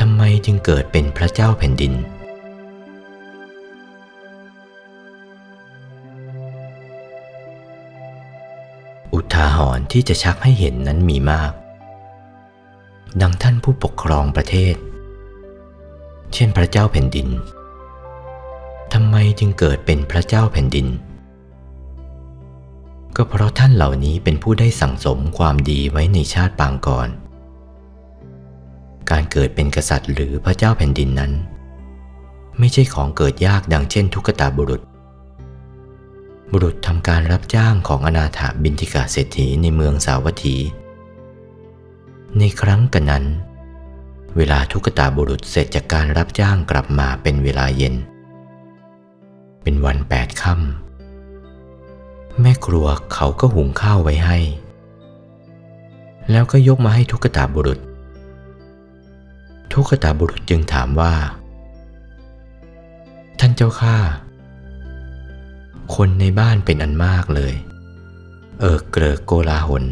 ทำไมจึงเกิดเป็นพระเจ้าแผ่นดินอุทาหรณ์ที่จะชักให้เห็นนั้นมีมาก ดังท่านผู้ปกครองประเทศ เช่นพระเจ้าแผ่นดินทำไมจึงเกิดเป็นพระเจ้าแผ่นดิน ก็เพราะท่านเหล่านี้เป็นผู้ได้สั่งสมความดีไว้ในชาติปางก่อน การเกิดเป็นกษัตริย์หรือพระเจ้าแผ่นดินนั้น ไม่ใช่ของเกิดยากดังเช่นทุกตาบุรุษ บุรุษทำการรับจ้างของอนาถาบินทิกาเศรษฐีในเมืองสาวัตถี ในครั้งกันนั้น เวลาทุกตาบุรุษเสร็จจากการรับจ้างกลับมาเป็นเวลาเย็น เป็นวันแปดค่ำแม่ครัวเขาก็หุงข้าวไว้ให้ แล้วก็ยกมาให้ทุกตาบุรุษ ทุกตาบุรุษจึงถามว่า ท่านเจ้าข้าคนในบ้านเป็นอันมากเลย เออเกลอโกลาหล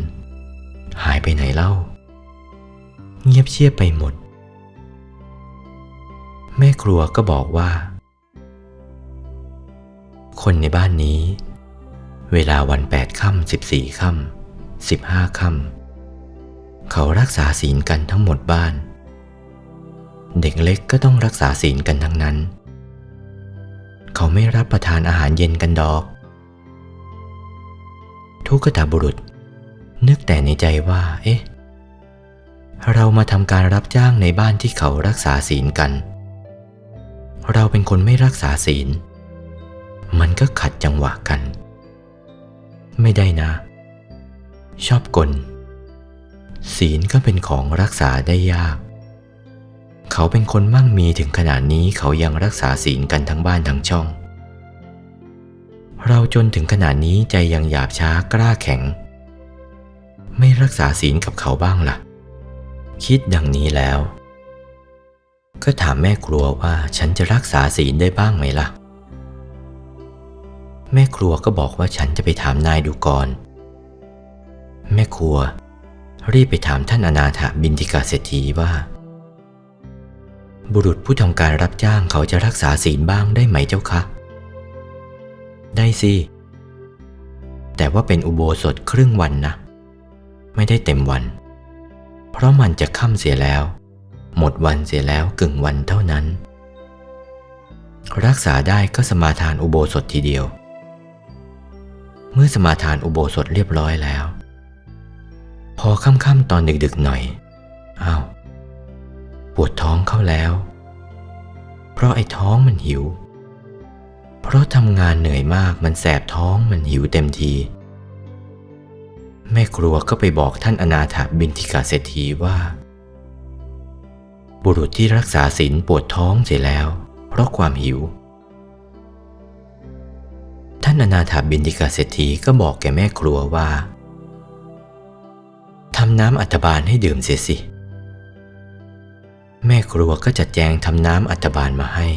หายไปไหนเล่า เงียบเชียบไปหมด แม่ครัวก็บอกว่า คนในบ้านนี้ เวลาวันแปดค่ำสิบสี่ค่ำสิบห้าค่ำเขารักษาศีลกันทั้งหมดบ้าน เด็กเล็กก็ต้องรักษาศีลกันทั้งนั้น เขาไม่รับประทานอาหารเย็นกันดอก ทุกตาบุรุษ นึกแต่ในใจว่า เอ๊ะเรามาทำการรับจ้างในบ้านที่เขารักษาศีลกัน เราเป็นคนไม่รักษาศีล มันก็ขัดจังหวะกัน ไม่ได้นะ ชอบกล ศีลก็เป็นของรักษาได้ยาก เขาเป็นคนมั่งมีถึงขนาดนี้เขายังรักษาศีลกันทั้งบ้านทั้งช่อง เราจนถึงขนาดนี้ใจยังหยาบช้ากล้าแข็ง ไม่รักษาศีลกับเขาบ้างล่ะ คิดดังนี้แล้ว ก็ถามแม่ครัวว่าฉันจะรักษาศีลได้บ้างไหมล่ะ แม่ครัวก็บอกว่าฉันจะไปถามนายดูก่อน แม่ครัว รีบไปถามท่านอนาถบินทิกาเศรษฐีว่า บุรุษผู้ทำการรับจ้างเขาจะรักษาศีลบ้างได้ไหมเจ้าคะ ได้สิ แต่ว่าเป็นอุโบสถครึ่งวันนะ ไม่ได้เต็มวัน เพราะมันจะค่ำเสียแล้ว หมดวันเสียแล้วกึ่งวันเท่านั้น รักษาได้ก็สมาทานอุโบสถทีเดียว เมื่อสมาทานอุโบสถเรียบร้อยแล้ว พอค่ำๆตอนดึกๆหน่อยอ้าวปวดท้องเข้าแล้ว เพราะไอ้ท้องมันหิว เพราะทำงานเหนื่อยมากมันแสบท้องมันหิวเต็มทีแม่ครัวก็ไปบอกท่านอนาถบินทิกาเศรษฐีว่า บุรุษที่รักษาศีลปวดท้องเสียแล้ว เพราะความหิว ท่านอนาถาบินทิกาเศรษฐีก็บอกแก่แม่ครัวว่าทำน้ำอัฐบาลให้ดื่มเสียสิ แม่ครัวก็จัดแจงทำน้ำอัฐบาลมาให้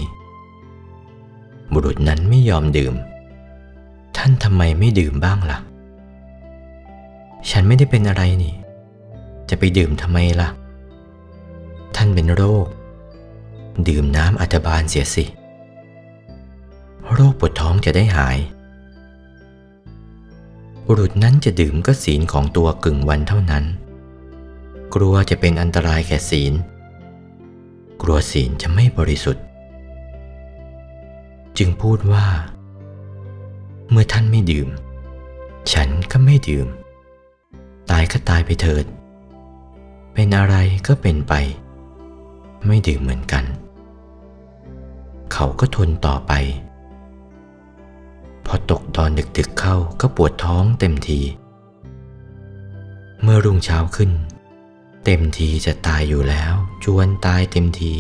บุรุษนั้นไม่ยอมดื่ม ท่านทำไมไม่ดื่มบ้างล่ะ ฉันไม่ได้เป็นอะไรนี่ จะไปดื่มทำไมล่ะท่าน เป็นโรค ดื่มน้ำอัฐบาลเสียสิ โรคปวดท้องจะได้หาย บุรุษนั้นจะดื่มก็ศีลของตัวกึ่งวันเท่านั้น กลัวจะเป็นอันตรายแก่ศีล กลัวศีลจะไม่บริสุทธิ์ จึงพูดว่า เมื่อท่านไม่ดื่ม ฉันก็ไม่ดื่ม ตายก็ตายไปเถิดเป็นอะไรก็เป็นไป ไม่ดื่มเหมือนกัน เขาก็ทนต่อไป พอตกตอนดึกๆเข้าก็ปวดท้องเต็มที เมื่อรุ่งเช้าขึ้น เต็มทีจะตายอยู่แล้ว จวนตายเต็มที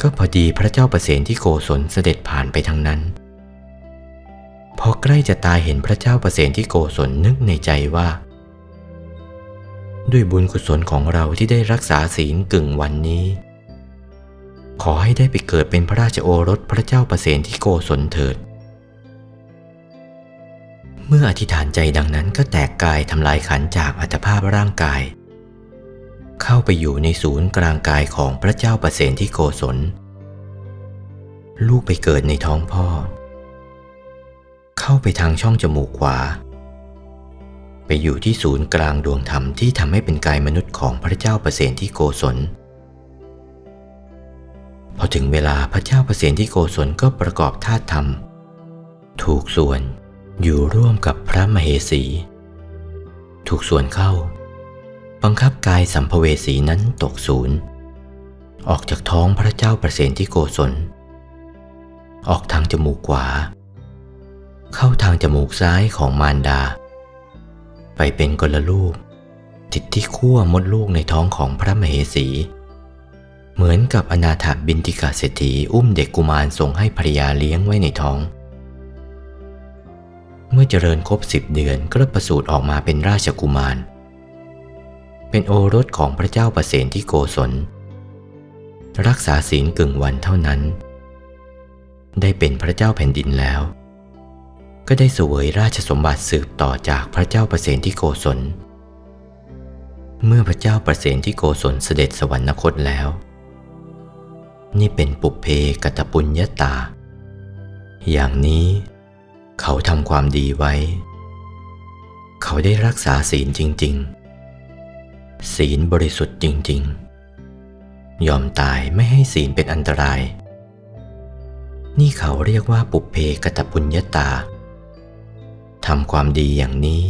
ก็พอดีพระเจ้าประเสนที่โกศลเสด็จผ่านไปทางนั้น พอใกล้จะตายเห็นพระเจ้าประเสนที่โกศลนึกในใจว่า ด้วยบุญกุศลของเราที่ได้รักษาศีลกึ่งวันนี้ ขอให้ได้ไปเกิดเป็นพระราชโอรสพระเจ้าประเสนที่โกศลเถิด เมื่ออธิษฐานใจดังนั้นก็แตกกายทำลายขันจากอัตภาพร่างกาย เข้าไปอยู่ในศูนย์กลางกายของพระเจ้าประเสนที่โกศล ลูกไปเกิดในท้องพ่อ เข้าไปทางช่องจมูกขวา ไปอยู่ที่ศูนย์กลางดวงธรรมที่ทำให้เป็นกายมนุษย์ของพระเจ้าประเสนที่โกศล พอถึงเวลาพระเจ้าประเสนที่โกศลก็ประกอบธาตุธรรม ถูกส่วนอยู่ร่วมกับพระมเหสี ถูกส่วนเข้า บังคับกายสัมภเวสีนั้นตกศูนย์ ออกจากท้องพระเจ้าประเสนที่โกศล ออกทางจมูกขวา เข้าทางจมูกซ้ายของมารดา ไปเป็นกลลูก ติดที่ขั้วมดลูกในท้องของพระมเหสี เหมือนกับอนาถบินติกาเศรษฐีอุ้มเด็กกุมารส่งให้ภรรยาเลี้ยงไว้ในท้อง เมื่อเจริญครบสิบเดือนก็ประสูติออกมาเป็นราชกุมาร เป็นโอรสของพระเจ้าประเสนที่โกศล รักษาศีลกึ่งวันเท่านั้น ได้เป็นพระเจ้าแผ่นดินแล้ว ก็ได้สวยราชสมบัติสืบต่อจากพระเจ้าประเสนที่โกศล เมื่อพระเจ้าประเสนที่โกศลเสด็จสวรรคตแล้ว นี่เป็นปุเพกตปุญญาตา อย่างนี้เขาทำความดีไว้ เขาได้รักษาศีลจริง ๆ ศีลบริสุทธิ์จริง ๆ ยอมตายไม่ให้ศีลเป็นอันตราย นี่เขาเรียกว่าปุเพกตปุญญาตา ทำความดีอย่างนี้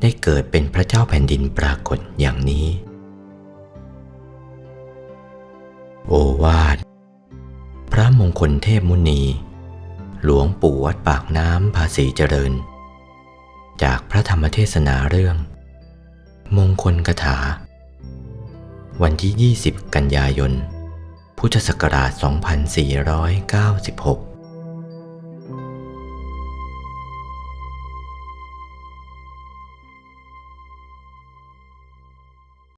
ได้เกิดเป็นพระเจ้าแผ่นดินปรากฏอย่างนี้ โอวาท พระมงคลเทพมุนี หลวงปู่วัดปากน้ำภาษีเจริญ จากพระธรรมเทศนาเรื่อง มงคลกถา วันที่ 20 กันยายน พุทธศักราช 2496